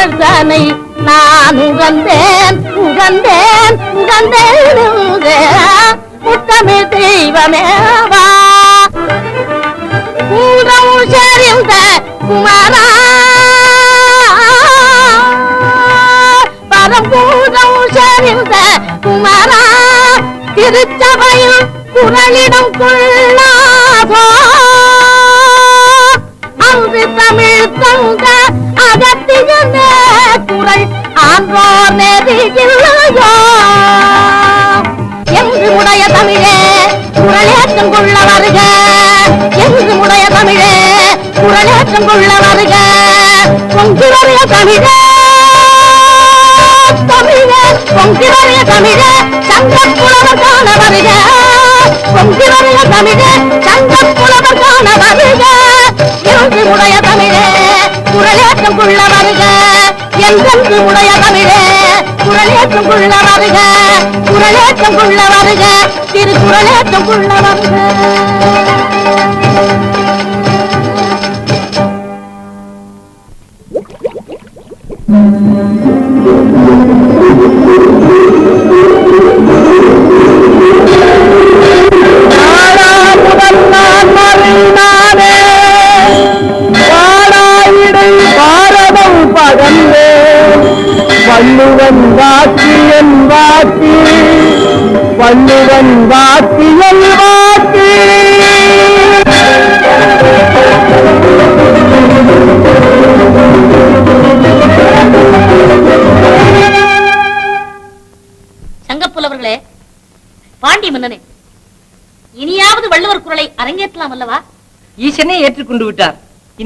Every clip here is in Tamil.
திருக்குறள் தனை நான் உகந்தேன் உகந்தேன் உகந்தேன் முத்தமிழ் தெய்வமேவா கூடம் சரிந்த குமாரா. பரம்பூதம் சரிந்த குமாரா. திருச்சபையில் குரலிடம் கொள்ளாதோ. அங்கு தமிழ் தந்த அகத்தியன குரல் ஆன்றோர் நெறியில்லையோ என்று உடைய தமிழே குரலேற்றம் கொள்ள வருக. என்று உடைய தமிழே குரலேற்றம் கொள்ள வருக. பொங்கி வருக தமிழே தமிழே பொங்கி வருக தமிழே சங்க புலவர் காண வருக. பொங்கி வருக தமிழே சங்க புலவர் காண வருக. என்று உடைய தமிழே குரலேற்றம் கொள்ள வருக. என்றென்று உடைய தமிழே குரலேற்றம் கொள்ள வருக. குரலேற்றம் கொள்ள வருக. திரு குரலேற்றம் கொள்ள வருக.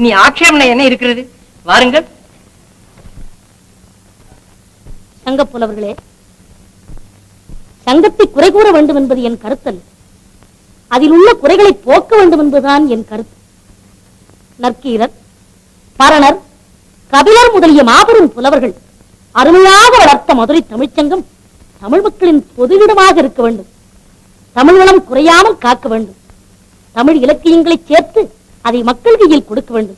இனி ஆட்சேபனை என்ன இருக்கிறது? வாருங்கள். சங்க புலவர்களே சங்கத்தை குறை கூற வேண்டும் என்பது என் கருத்தல் அதில் உள்ள குறைகளை போக்க வேண்டும் என்பதுதான் என் கருத்து. நற்கீரர் பரணர் கபிலர் முதலிய மாபெரும் புலவர்கள் அருமையாக வளர்த்த மதுரை தமிழ்ச்சங்கம் தமிழ் மக்களின் பொதுவிடமாக இருக்க வேண்டும். தமிழ் வளம் குறையாமல் காக்க வேண்டும். தமிழ் இலக்கியங்களை சேர்த்து அதை மக்கள் கையில் கொடுக்க வேண்டும்.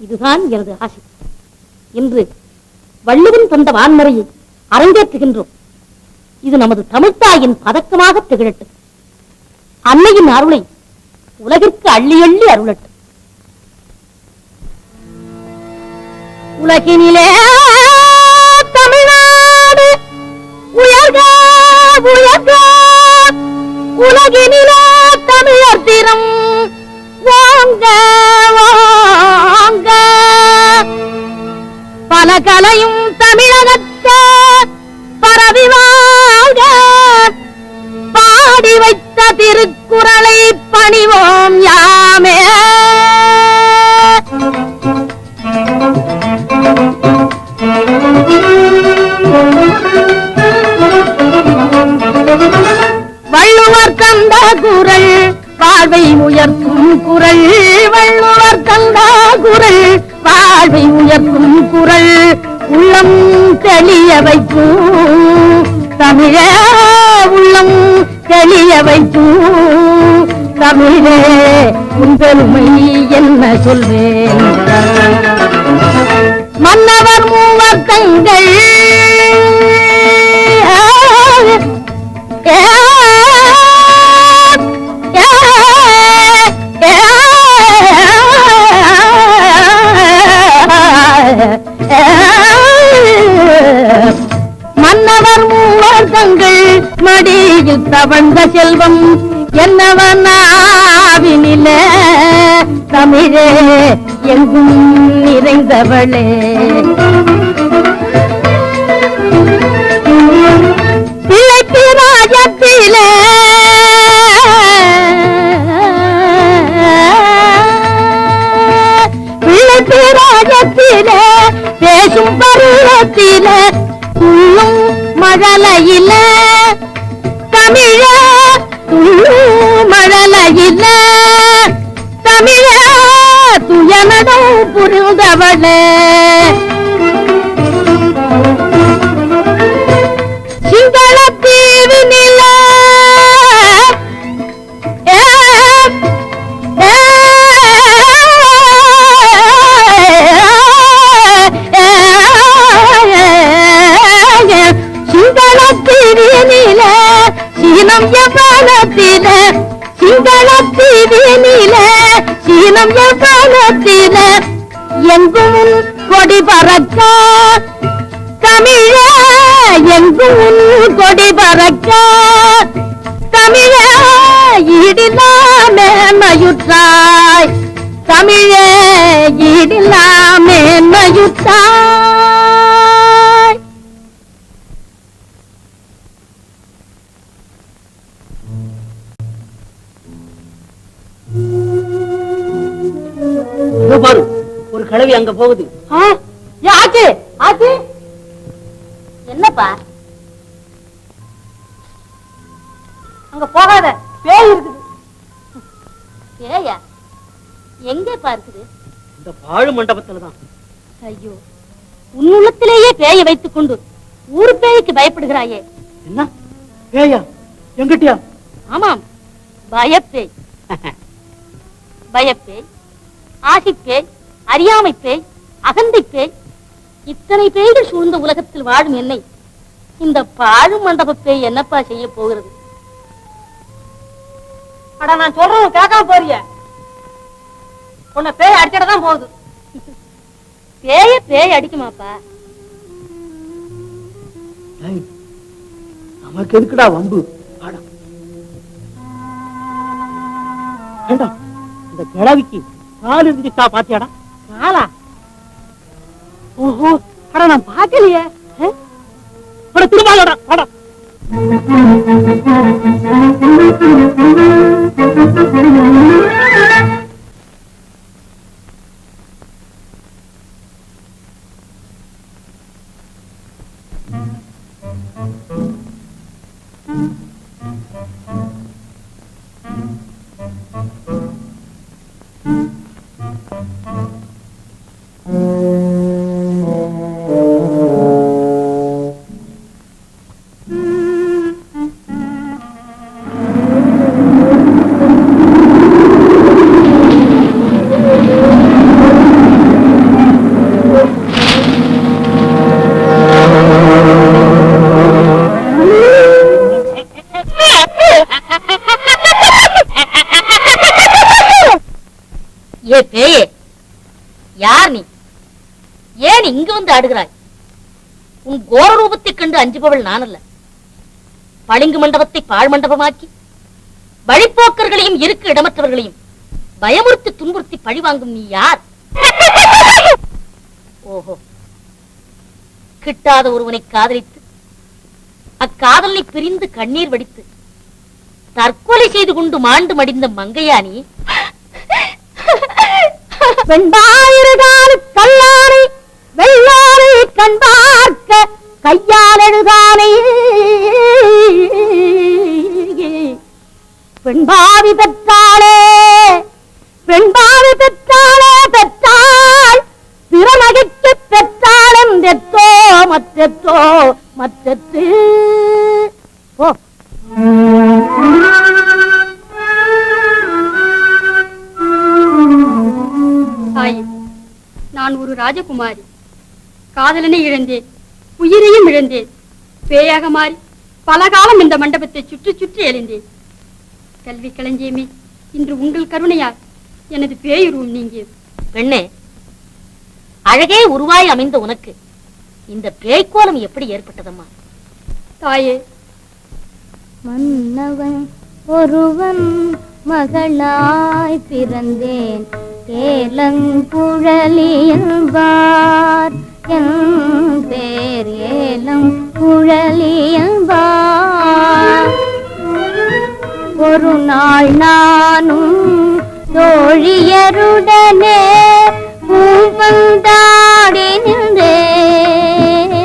இதுதான் எனது ஆசை. என்று வள்ளுவன் தந்த வான்முறையை அரங்கேற்றுகின்றோம். இது நமது தமிழ்த்தாயின் பதக்கமாக திகழட்டும். அன்னையின் அருளை உலகிற்கு அள்ளி அள்ளி அருளட்டும். உலகினிலே தமிழ்நாடு உயர்க உயர்க. உலகினிலே தமிழர் திறம் வாங்க வாங்க. பல கலையும் தமிழகத்தே பரவி வாங்க பாடி வைத்த திருக்குறளை பணிவோம் யாமே. வள்ளுவர் தந்த குரல் வாழ்வை உயர்த்தும் குரல் வள்ளுவர் தந்த குரல். வாழ்வை உயர்த்தும் குரல் உள்ளம் தெளிய வைக்கும் தமிழ உள்ளம் தெளிய வைக்கும் தமிழே உன் பெருமை என்ன சொல்வேன்? மன்னவர் மூவர் தங்கள். ஏ மடியில் தவழ்ந்த செல்வம் என்னவனாவினில. தமிழே எங்கும் நிறைந்தவளே. பிள்ளைக்கு ராஜத்திலே. பிள்ளைக்கு ராஜத்திலே பேசும் பருவத்திலே துள்ளும் மழலையிலே. துயனதும் புரிந்தவளே சீனம் எவனத்தில எங்கும் கொடி பறக்க தமிழ எங்கும் கொடி பறக்க போகுது. ஆச்சு ஆச்சு என்னப்பா? அங்க போகாத பேய் இருக்குது. பேயா? எங்கப்பா இருக்குது? இந்த பாழு மண்டபத்துலதான் ஐயோ உன்னுள்ளத்திலேயே பேயை வைத்துக் கொண்டு ஊர் பேய்க்கு பயப்படுகிறாயே. என்ன? பேயா? எங்கிட்டயா? ஆமாம் பயப்பேய். பயப்பேய் ஆசிப்பேய் அறியாமை பேய் அகந்தை பேய் இத்தனை பேய்கள் சூழ்ந்த உலகத்தில் வாழும் என்னை இந்த பாழு மண்டப பேய் என்னப்பா செய்ய போகிறது? அட நான் சொல்றேன் கேட்காம போறிய. உன்னை பேய் அடிச்சிட தான் போகுது. பேய பேய் அடிக்குமாப்பா. நமக்கு எதுக்குடா வம்பு? வேண்டாம் இந்த கிழவிக்கு கால் இருந்துச்சா பாத்தியாடா? காலா ஓஹோ அட நான் பாக்கலையே அட திரும்ப ஏ பேயே. யார் நீ? ஏன் இங்கு வந்து ஆடுகிறாய்? உன் கோர ரூபத்தை கண்டு அஞ்சுபவள் நான் அல்ல பளிங்கு மண்டபத்தை பாழ் மண்டபமாக்கி வழிப்போக்கர்களையும் இருக்கு இடமற்றவர்களையும் பயமுறுத்தி துன்புறுத்தி பழிவாங்கும் நீ யார்? ஓஹோ. கிட்டாத ஒருவனை காதலித்து அக்காதலை பிரிந்து கண்ணீர் வடித்து தற்கொலை செய்து கொண்டு மாண்டு மடிந்த மங்கையானி நீ வெண்பாயிருகால் கல்லானை வெள்ளாரை கண் பார்க்க கையால் எழுதானை பெண்பாவி பெற்றாளே பெண்பாவி பெற்றாளே பெற்றாள். பிறநகைக்கு பெற்றாலும் தெத்தோ மற்றற்றோ மற்றற்று. ஓ ஒரு ராஜகுமாரி. காதலனை இழந்தேன் உயிரையும் இழந்தேன். பேயாக மாறி பல காலம் இந்த மண்டபத்தை சுற்றி சுற்றி எழுந்தேன். கல்வி களஞ்சியமே இன்று உங்கள் கருணையால் எனது பேயுருவம் நீங்கியது. பெண்ணே அழகே உருவாய் அமைந்த உனக்கு இந்த பேய்க்கோலம் எப்படி ஏற்பட்டதம்மா? தாயே மன்னவன் ஒருவன் மகளாய் பிறந்தேன். ஏலங்குழலியல்வார் என் பேர் ஏலம் ஏலங்குழலியல்வார் ஒரு நாள் நானும் தோழியருடனே பூவந்தாடி நின்றேன்.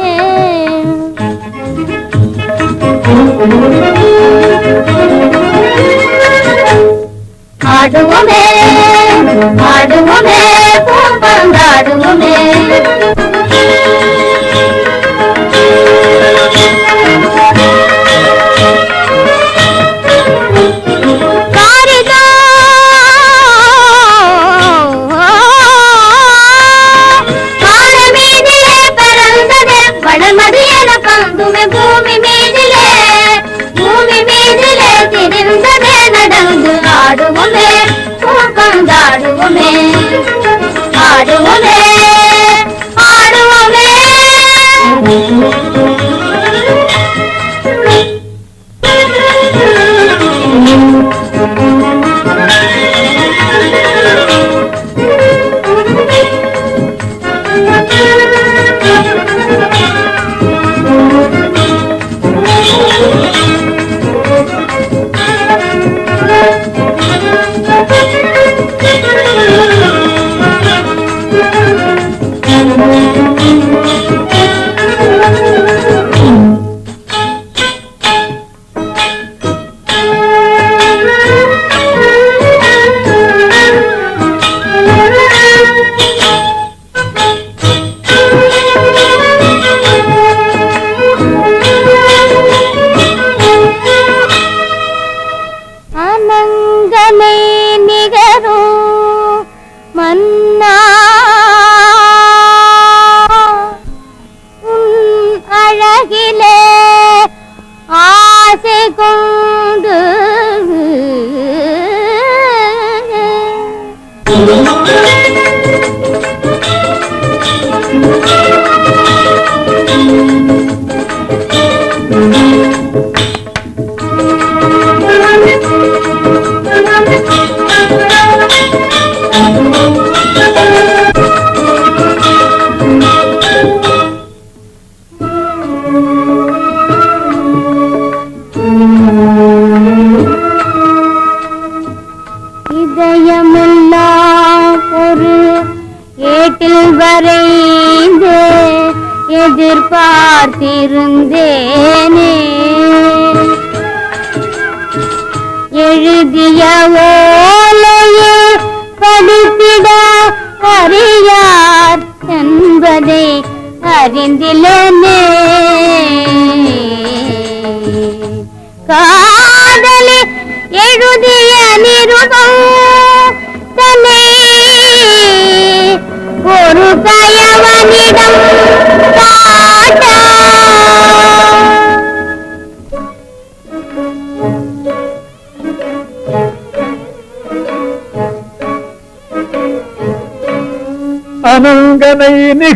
ஆடுவோமே ஆடுவோமே Thank you.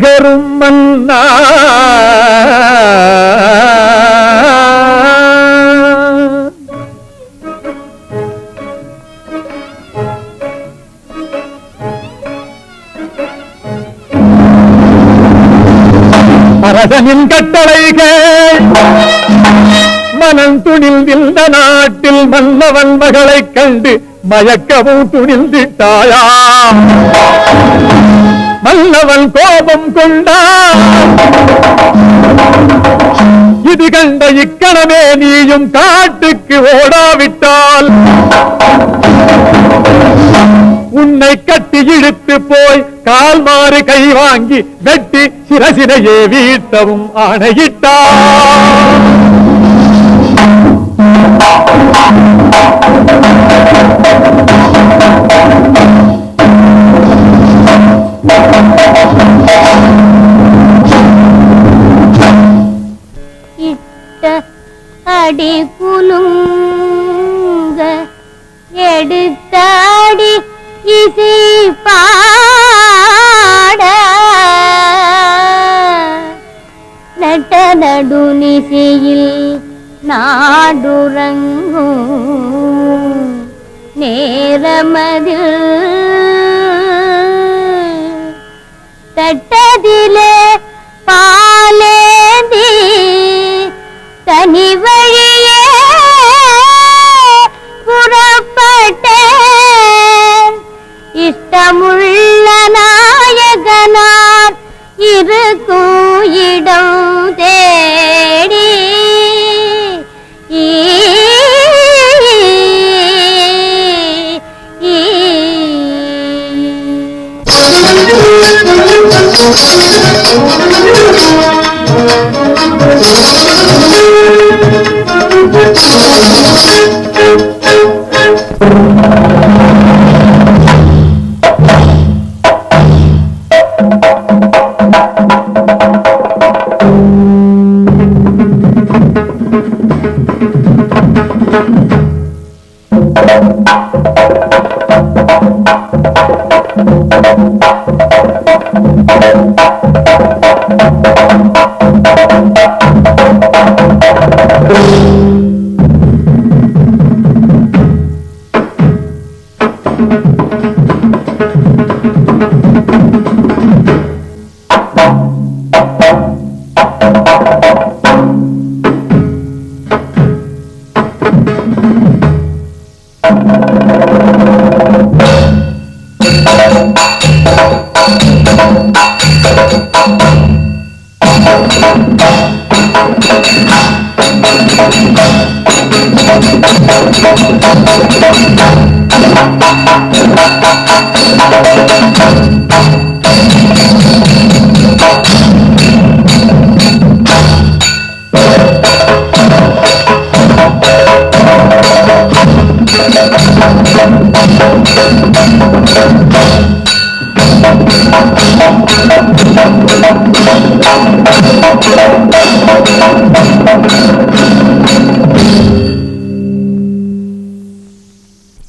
நிகரும் மன்னா. அரசனின் கட்டளைகள் மனம் துணிந்திருந்த நாட்டில் மன்னவன் மகளைக் கண்டு மயக்கவும் துணிந்திட்டாயா மன்னவன் கோபம் கொண்டான் இது கண்ட இக்கணமே நீயும் காட்டுக்கு ஓடாவிட்டால். உன்னை கட்டி இழுத்து போய் கால் மாறு கை வாங்கி வெட்டி சிரசினையே வீட்டவும் ஆணையிட்டான் இட்ட அடி குலுங்க எடுத்தாடி இசை பாட. நட்ட நடுநிசையில் நாடுறங்கும் நேரமது தட்டதிலே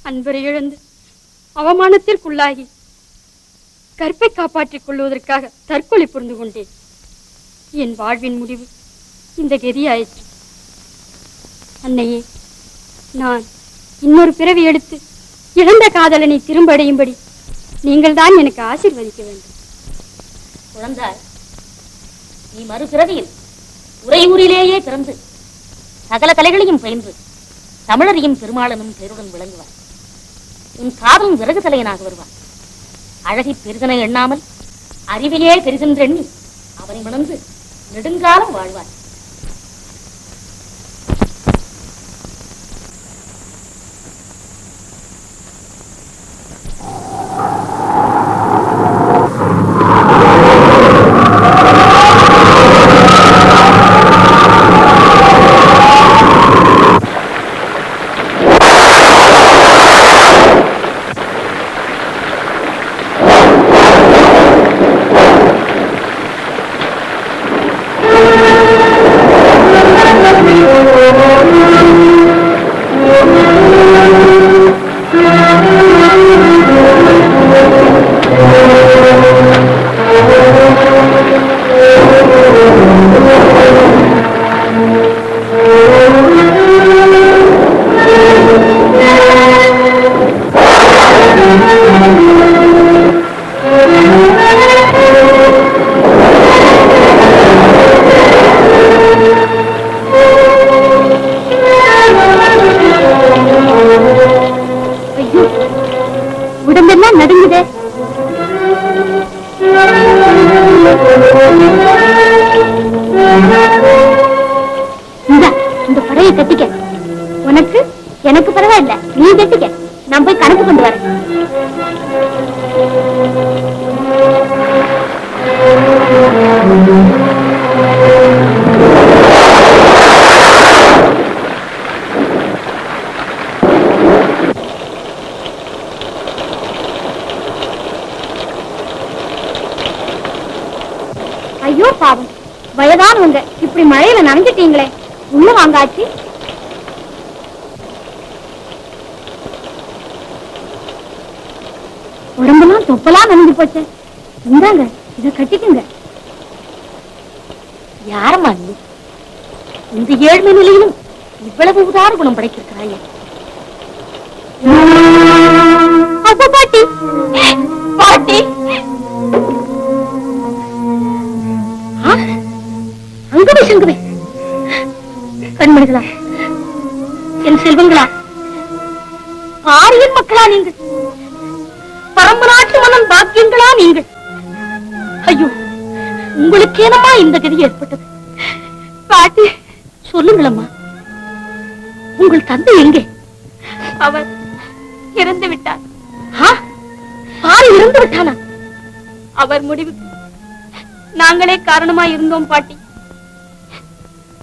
அன்பரை இழந்து அவமானத்திற்குள்ளாகி கற்பை காப்பாற்றிக் கொள்வதற்காக தற்கொலை புரிந்து கொண்டேன். என் வாழ்வின் முடிவு இந்த கெதியாயிற்று. அன்னையே நான் இன்னொரு பிறவி எடுத்து இழந்த காதலனை திரும்ப அடையும்படி நீங்கள் தான் எனக்கு ஆசிர்வதிக்க வேண்டும். குழந்தாய் நீ மறுபிறவியில் உறையூரிலேயே பிறந்து சகல கலைகளையும் பயின்று தமிழரையும் பெருமாளனும் பேருடன் விளங்குவார் உன் காதலும் விறகு தலையனாக வருவான் அழகை பெரிதனை எண்ணாமல் அறிவையே பெரிதென்றெண்ணி அவனை மணந்து நெடுங்காலம் வாழ்வார் உடம்பெல்லாம் தொப்பலாம் நனைஞ்சு போச்சே. இந்தாங்க இதை கட்டிக்குங்க. யாரம்மா நீ? இந்த ஏழ்மை நிலையிலும் இவ்வளவு உதார குணம் படைத்திருக்கிறாயே. பாட்டி பாட்டி. ஆ? அங்கவே கண்மணிகளா என் செல்வங்களா ஆரியன் மக்களா நீங்கள். பாக்கியங்களா நீங்கள்? ஐயோ உங்களுக்கேனம்மா இந்த கதி ஏற்பட்டது? பாட்டி. சொல்லுங்களம்மா. உங்கள் தந்தை எங்கே? அவர் இறந்து விட்டார்? பாரி இறந்து விட்டானா? அவர் முடிவுக்கு நாங்களே காரணமாய் இருந்தோம் பாட்டி.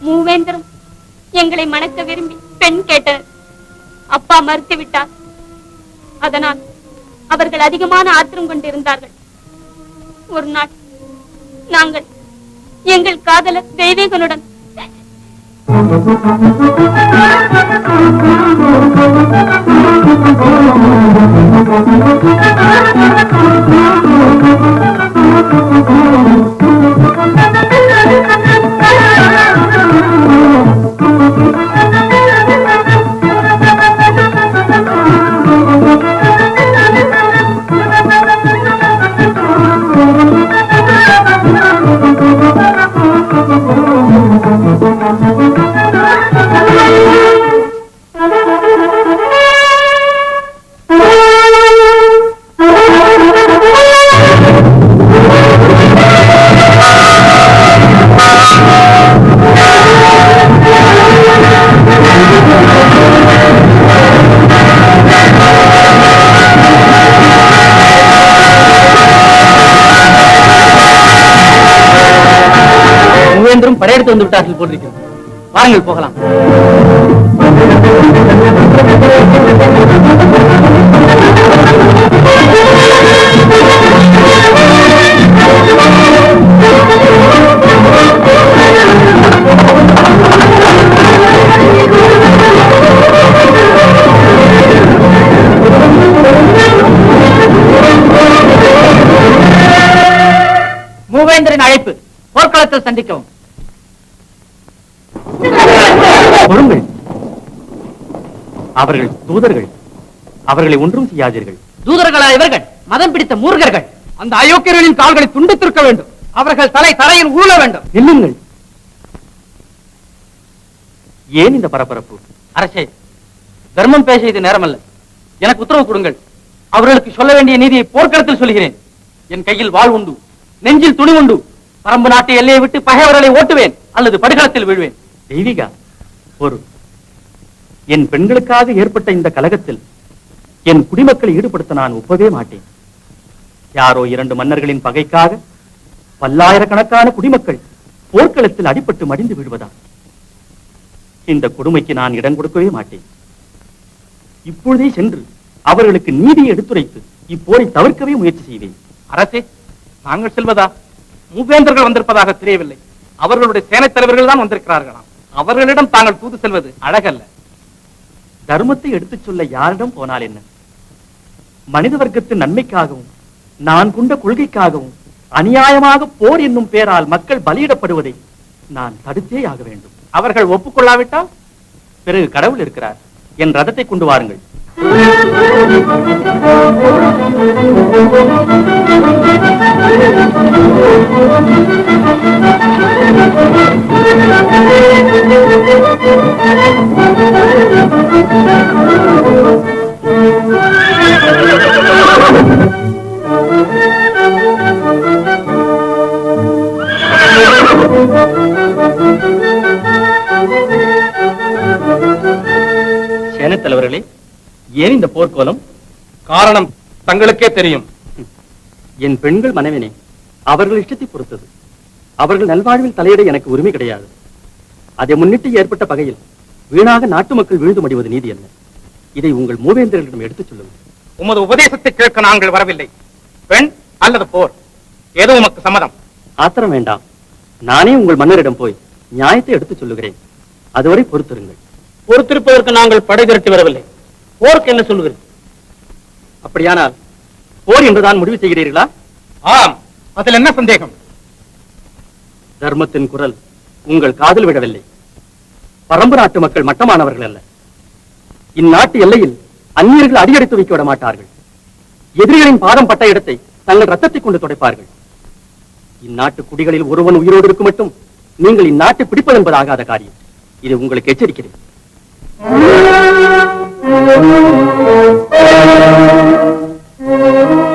மூவேந்தரும் எங்களை மணக்க விரும்பி பெண் கேட்டனர். அப்பா மறுத்து விட்டார் அதனால் அவர்கள் அதிகமான ஆத்திரம் கொண்டிருந்தார்கள். ஒரு நாள் நாங்கள் எங்கள் காதலர் தெய்வீகனுடன் படையெடுத்து வந்து விட்டார்கள் போட்டிருக்கிறது வாருங்கள் போகலாம். மூவேந்தரின் அழைப்பு. போர்க்களத்தில் சந்திக்கவும். அவர்கள் தூதர்கள். அவர்களை ஒன்றும் செய்யாதீர்கள். தூதர்களா இவர்கள் மதம் பிடித்த மூர்கர்கள். அந்த அயோக்கியர்களின் கால்களை துண்டித்திருக்க வேண்டும். அவர்கள் தலை தரையில் உருள வேண்டும். நில்லுங்கள் ஏன் இந்த பரபரப்பு? அரசே தர்மம் பேச இது நேரமல்ல. எனக்கு உத்தரவு கொடுங்கள். அவர்களுக்கு சொல்ல வேண்டிய நீதியை போர்க்களத்தில் சொல்கிறேன். என் கையில் வாழ் உண்டு. நெஞ்சில் துணி உண்டு. பரம்பு நாட்டு எல்லையை விட்டு பகைவர்களை ஓட்டுவேன் அல்லது படுகளத்தில் வீழ்வேன். தெய்வீகா? ஒரு என் பெண்களுக்காக ஏற்பட்ட இந்த கலகத்தில் என் குடிமக்களை ஈடுபடுத்த நான் ஒப்பவே மாட்டேன். யாரோ இரண்டு மன்னர்களின் பகைக்காக பல்லாயிரக்கணக்கான குடிமக்கள் போர்க்களத்தில் அடிபட்டு மடிந்து விழுவதா இந்த கொடுமைக்கு நான் இடம் கொடுக்கவே மாட்டேன். இப்பொழுதே சென்று அவர்களுக்கு நீதியை எடுத்துரைத்து இப்போரை தவிர்க்கவே முயற்சி செய்வேன். அரசே நாங்கள் செல்வதா? மூவேந்தர்கள் வந்திருப்பதாக தெரியவில்லை. அவர்களுடைய சேனைத் தலைவர்கள் தான் வந்திருக்கிறார்களாம். அவர்களிடம் தாங்கள் தூது செல்வது அழகல்ல. தர்மத்தை எடுத்துச் சொல்ல யாரிடம் போனால் என்ன? மனித வர்க்கத்தின் நன்மைக்காகவும் நான் கொண்ட கொள்கைக்காகவும் அநியாயமாக போர் என்னும் பெயரால் மக்கள் பலியிடப்படுவதை நான் தடுத்தே ஆக வேண்டும். அவர்கள் ஒப்புக்கொள்ளாவிட்டால் பிறகு கடவுள் இருக்கிறார். என் ரதத்தை கொண்டு வாருங்கள். சேனைத் தலைவர்களே ஏன் இந்த போர்க்கோலம்? காரணம் தங்களுக்கே தெரியும். என் பெண்கள் மனைவினே அவர்கள் இஷ்டத்தை பொறுத்தது. அவர்கள் நல்வாழ்வில் தலையிட எனக்கு உரிமை கிடையாது. அதை முன்னிட்டு ஏற்பட்ட பகையில் வீணாக நாட்டு மக்கள் வீழ்ந்து மடிவது நீதி அல்ல. இதை உங்கள் மூவேந்தர்களிடம் எடுத்துச் சொல்லுங்கள். உமது உபதேசத்தை கேட்க நாங்கள் வரவில்லை. பெண் அல்லது போர் ஏதோ உமக்கு சம்மதம். ஆத்திரம் வேண்டாம். நானே உங்கள் மன்னரிடம் போய் நியாயத்தை எடுத்துச் சொல்லுகிறேன். அதுவரை பொறுத்திருங்கள். பொறுத்திருப்பதற்கு நாங்கள் படை திரட்டி வரவில்லை. போருக்கு என்ன சொல்லுகிறேன் அப்படியானால் போர் என்றுதான் முடிவு செய்கிறீர்களா? ஆம். அதில் என்ன சந்தேகம்? தர்மத்தின் குரல் உங்கள் காதில் விடவில்லை. பரம்பு நாட்டு மக்கள் மட்டமானவர்கள் அல்ல. இந்நாட்டு எல்லையில் அந்நியர்கள் அடியெடுத்து வைக்க விட மாட்டார்கள். எதிரிகளின் பாதம் பட்ட இடத்தை தங்கள் ரத்தத்தை கொண்டு துடைப்பார்கள். இந்நாட்டு குடிகளில் ஒருவன் உயிரோடு இருக்கும் மட்டும் நீங்கள் இந்நாட்டை பிடிப்பது என்பது ஆகாத காரியம். இது உங்களுக்கு எச்சரிக்கிறேன் Thank you.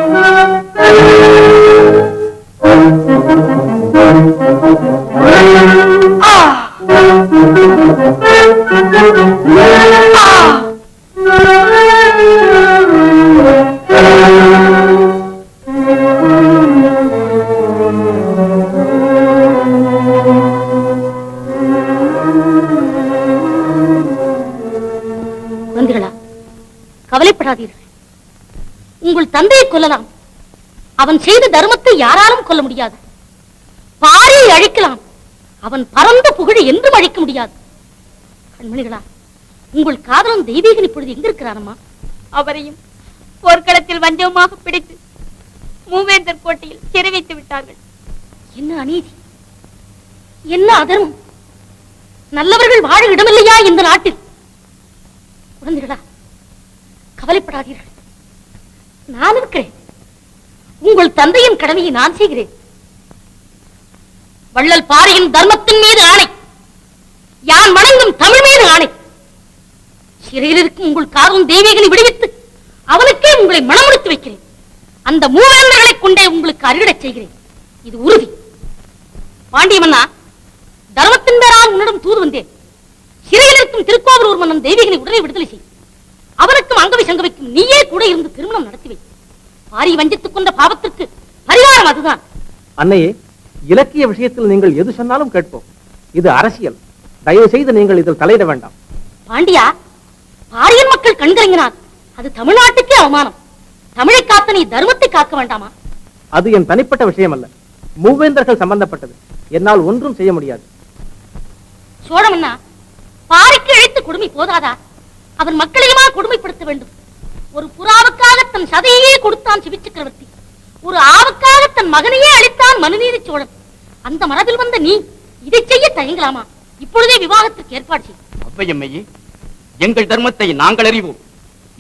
அவன் செய்த தர்மத்தை யாராலும் கொல்ல முடியாது. பாரியை அழிக்கலாம். அவன் பரந்த புகழை என்றும் அழிக்க முடியாது. கண்மணிகளா உங்கள் காதலன் தெய்வீகன் இப்பொழுது எங்க இருக்கிறாரம்மா அவரையும் போர்க்களத்தில் வஞ்சகமாக பிடித்து மூவேந்தர் கோட்டையில் சிறை வைத்து விட்டார்கள். என்ன அநீதி? என்ன அதர்மம்? நல்லவர்கள் வாழ இடமில்லையா இந்த நாட்டில்? குழந்தைகளா கவலைப்படாதீர்கள். நான் இருக்கிறேன். உங்கள் தந்தையின் கடமையை நான் செய்கிறேன். வள்ளல் பாரியின் தர்மத்தின் மீது ஆணை. யான் வணங்கும் தமிழ் மீது ஆணை. சிறையில் இருக்கும் உங்கள் காரும் தெய்வீகனை விடுவித்து அவனுக்கே உங்களை மனமுடித்து வைக்கிறேன். அந்த மூவேந்தர்களை கொண்டே உங்களுக்கு அருகிடச் செய்கிறேன். இது உறுதி. பாண்டியமன்னா தர்மத்தின் பேரால் உன்னிடம் தூது வந்தேன். சிறையில் இருக்கும் திருக்கோவலூர் மன்னன் தெய்வீகனை உடனே விடுதலை செய். அவனுக்கும் அங்கவை சங்கவைக்கும் நீயே கூட இருந்து திருமணம் நடத்தி வை. பாரி வஞ்சித்துக் கொண்ட பாவத்திற்கு பரிகாரம் அதுதான். அன்னையே இலக்கிய விஷயத்தில் நீங்கள் எது சொன்னாலும் கேட்போம். இது அரசியல். தயவு செய்து நீங்கள் இதில் தலையிட வேண்டாம். பாண்டியா பாரியன் மக்கள் கண்கலங்கினார். அது தமிழ்நாட்டுக்கே அவமானம். தமிழை காத்த நீ தர்மத்தை காக்க வேண்டாமா? அது என் தனிப்பட்ட விஷயம் அல்ல மூவேந்தர்கள் சம்பந்தப்பட்டது. என்னால் ஒன்றும் செய்ய முடியாது. சோழமன்னா பாரிக்கு இழைத்த கொடுமை போதாதா? அவன் மக்களையுமா கொடுமைப்படுத்த வேண்டும்? ஒரு புறாவுக்காக தன் சதையே கொடுத்தான் சிவி சக்கரவர்த்தி ஒரு ஆவுக்காக தன் மகனையே அளித்தான் மனுநீதி சோழன். அந்த மரபில் வந்த நீ இதை செய்ய தயங்கலாமா? இப்பொழுதே விவாகத்திற்கு ஏற்பாடு செய். அவ்வையம்மையே எங்கள் தர்மத்தை நாங்கள் அறிவோம்.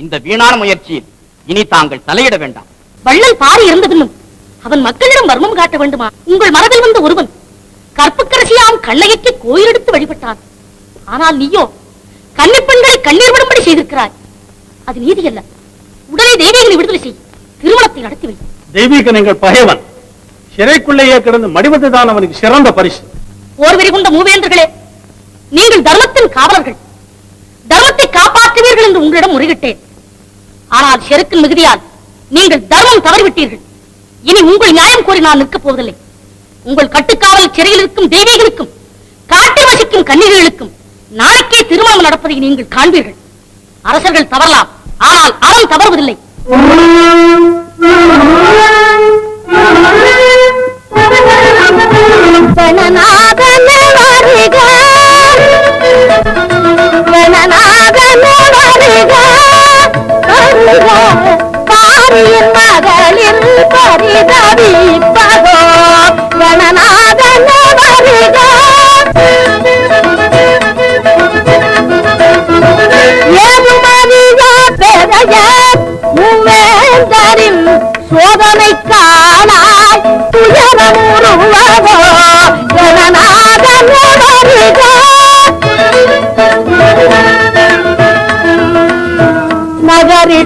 இந்த வீணான முயற்சியில் இனி தாங்கள் தலையிட வேண்டாம். வள்ளல் பாரி இருந்தபின்னும் அவன் மக்களிடம் மர்மம் காட்ட வேண்டுமா? உங்கள் மரபில் வந்த ஒருவன் கற்புக்கரசியாம் கண்ணகைக்கு கோயில் எடுத்து வழிபட்டான். ஆனால் நீயோ கன்னிப்பெண்களை கண்ணீர் விடும்படி செய்திருக்கிறாய். அது நீதி அல்ல உடனே தெய்வீகனை விடுதலை செய். திருமணத்தை நடத்தி வை. தெய்வீகன் எங்கள் பகைவன். சிறைக்குள்ளேயே கிடந்து மடிவதுதான் அவனுக்கு சிறந்த பரிசு. போர்வெறி கொண்ட மூவேந்தர்களே நீங்கள் தர்மத்தின் காவலர்கள். தர்மத்தை காப்பாற்றுவீர்கள் என்று உங்களிடம் முறையிட்டேன். ஆனால் செருக்கின் மிகுதியால் நீங்கள் தர்மம் தவறிவிட்டீர்கள். இனி உங்கள் நியாயம் கோரி நான் நிற்கப் போவதில்லை. உங்கள் கட்டுக்காவல் சிறையில் இருக்கும் தெய்வீகளுக்கும் காட்டில் வசிக்கும் கன்னிகளுக்கும் நாளைக்கே திருமணம் நடப்பதை நீங்கள் காண்பீர்கள். அரசர்கள் தவறலாம். ஆனால் அவன் தவறுவதில்லை.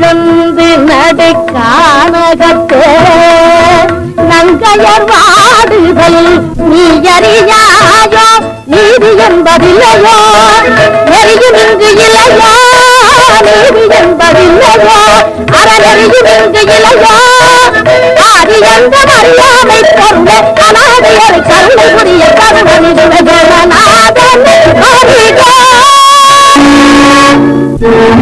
நகரிருந்து நடுக்கானகத்தே நங்கையர் வாடுதல் நீ அறியாயோ? நீதி என்பதில்லையோ? நெறியும் இங்கு இல்லையோ? நீதி என்பதில்லையோ? அறநெறியும் இங்கு இல்லையோ? ஆதி எந்த அறியாமை பொருள அநாதையர் கருணை புரிய கருணை ஜனநாதன் வருக Yeah.